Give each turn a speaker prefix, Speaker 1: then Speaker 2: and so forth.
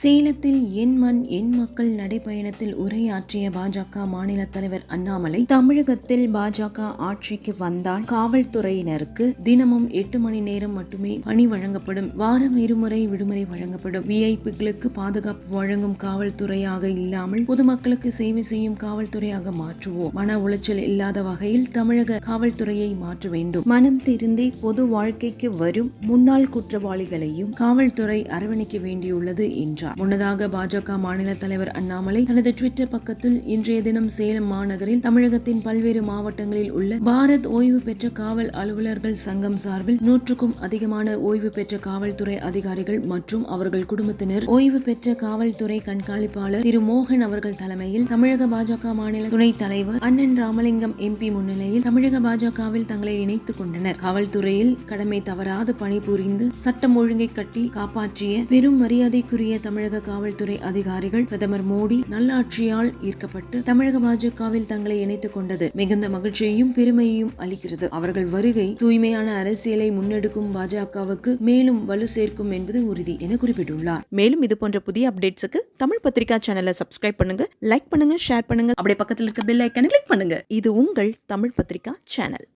Speaker 1: சேலத்தில் என் மண் என் மக்கள் நடைபயணத்தில் உரையாற்றிய பாஜக மாநில தலைவர் அண்ணாமலை தமிழகத்தில் பாஜக ஆட்சிக்கு வந்தால் காவல்துறையினருக்கு தினமும் எட்டு மணி நேரம் மட்டுமே பணி வழங்கப்படும். வாரம் இருமுறை விடுமுறை வழங்கப்படும். விஐபிக்களுக்கு பாதுகாப்பு வழங்கும் காவல்துறையாக இல்லாமல் பொதுமக்களுக்கு சேவை செய்யும் காவல்துறையாக மாற்றுவோம். மன உளைச்சல் இல்லாத வகையில் தமிழக காவல்துறையை மாற்ற வேண்டும். மனம் திருந்தி பொது வாழ்க்கைக்கு வரும் முன்னாள் குற்றவாளிகளையும் காவல்துறை அரவணைக்க வேண்டியுள்ளது என்றார் முன்னதாக பாஜக மாநில தலைவர் அண்ணாமலை தனது ட்விட்டர் பக்கத்தில் இன்றைய தினம் சேலம் மாநகரில் தமிழகத்தின் பல்வேறு மாவட்டங்களில் உள்ள பாரத் ஓய்வு பெற்ற காவல் அலுவலர்கள் சங்கம் சார்பில் நூற்றுக்கும் அதிகமான ஓய்வு பெற்ற காவல்துறை அதிகாரிகள் மற்றும் அவர்கள் குடும்பத்தினர். ஓய்வு பெற்ற காவல்துறை கண்காணிப்பாளர் திரு மோகன் அவர்கள் தலைமையில் தமிழக பாஜக மாநில துணைத் தலைவர் அண்ணன் ராமலிங்கம் எம்பி முன்னிலையில் தமிழக பாஜகவில் தங்களை இணைத்துக் கொண்டனர். காவல்துறையில் கடமை தவறாது பணிபுரிந்து சட்டம் ஒழுங்கை கட்டி காப்பாற்றிய பெரும் மரியாதைக்குரிய தமிழக காவல்துறை அதிகாரிகள் பிரதமர் மோடி நல்லாட்சியால் ஈர்க்கப்பட்டு தமிழக பாஜகவில் தங்களை இணைத்துக் கொண்டது மிகுந்த மகிழ்ச்சியையும் பெருமையையும் அளிக்கிறது. அவர்கள் வருகை தூய்மையான அரசியலை முன்னெடுக்கும் பாஜகவுக்கு மேலும் வலு சேர்க்கும் என்பது உறுதி என குறிப்பிட்டுள்ளார்.
Speaker 2: மேலும் இது போன்ற புதிய அப்டேட்ஸுக்கு தமிழ் பத்திரிகா சேனலை சப்ஸ்கிரைப் பண்ணுங்க லைக் பண்ணுங்க ஷேர் பண்ணுங்க. அப்படியே பக்கத்தில் இருக்க பெல் ஐக்கனை கிளிக் பண்ணுங்க. இது உங்கள் தமிழ் பத்திரிகா சேனல்.